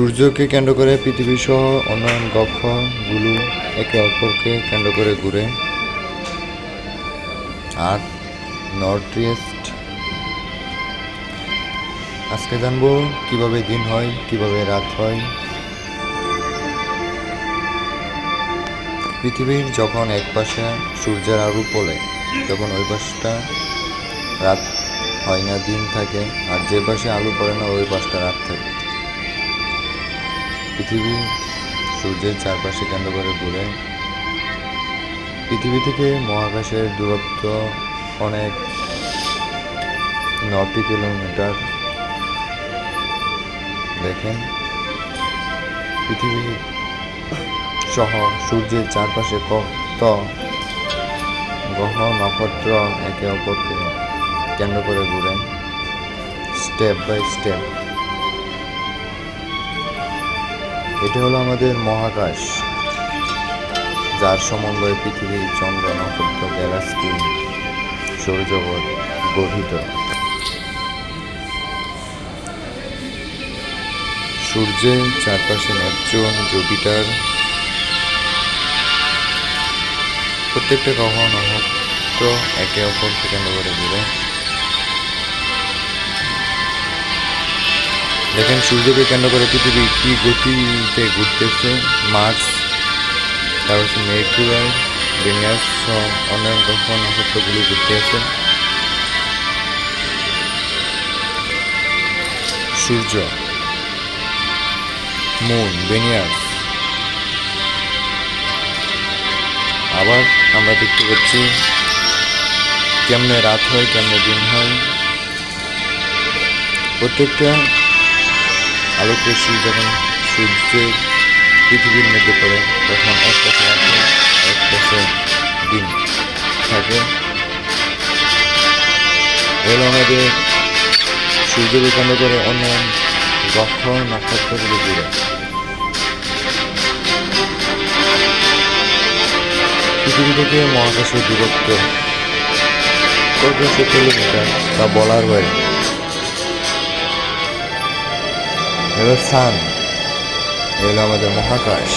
সূর্যকে কেন্দ্র করে পৃথিবী সহ অন্যান্য গ্রহগুলো একে অপরকে কেন্দ্র করে ঘুরে। আর নর্থ ইস্ট। আজকে জানব কীভাবে দিন হয়, কীভাবে রাত হয়। পৃথিবীর যখন এক পাশে সূর্যের আলো পড়ে তখন ওই পাশটা রাত হয় না, দিন থাকে, আর যে পাশে আলো পড়ে না, ওই পাশটা রাত থাকে। পৃথিবী, সূর্যের চারপাশে কেন্দ্র করে ঘুরে। পৃথিবী থেকে মহাকাশের দূরত্ব অনেক নটি কিলোমিটার। দেখেন, পৃথিবী সহ সূর্যের চারপাশে কত গ্রহ, নক্ষত্র একে অপরকে কেন্দ্র করে ঘুরে। Step by step. এটা হলো আমাদের মহাকাশ, যার সমন্বয়ে পৃথিবী চন্দ্র নক্ষত্র গ্যালাক্সি সৌরজগৎ গঠিত। সূর্যের চারপাশে নেপচুন জুপিটার, প্রত্যেকটা গ্রহ নক্ষত্র একে অপরকে কেন্দ্র করে দেখেন সূর্যকে কেন্দ্র করে পৃথিবী কি গতিতে ঘুরতেছে মার্স তারপর হচ্ছে মেরকুরাই ভেনিয়াস সহ অন্যান্য গ্রহ নক্ষত্রগুলি ঘুরতে আছে। সূর্য মুন ভেনিয়াস আবার আমরা দেখতে পাচ্ছি কেমনে রাত হয়, কেমনে দিন হয়। প্রত্যেকটা আলোক রশ্মি যখন সূর্যের পৃথিবীর মধ্যে পড়ে, তখন এক রাত এক দিন থাকে। এগুলো আমাদের সূর্যের কেন্দ্র করে অন্য গ্রহ নক্ষত্রগুলো ঘুরে। পৃথিবী থেকে মহাকাশের দূরত্ব কয়েকশো কিলোমিটার তা বলার বাইরে এলো সান এলো আমাদের মহাকাশ।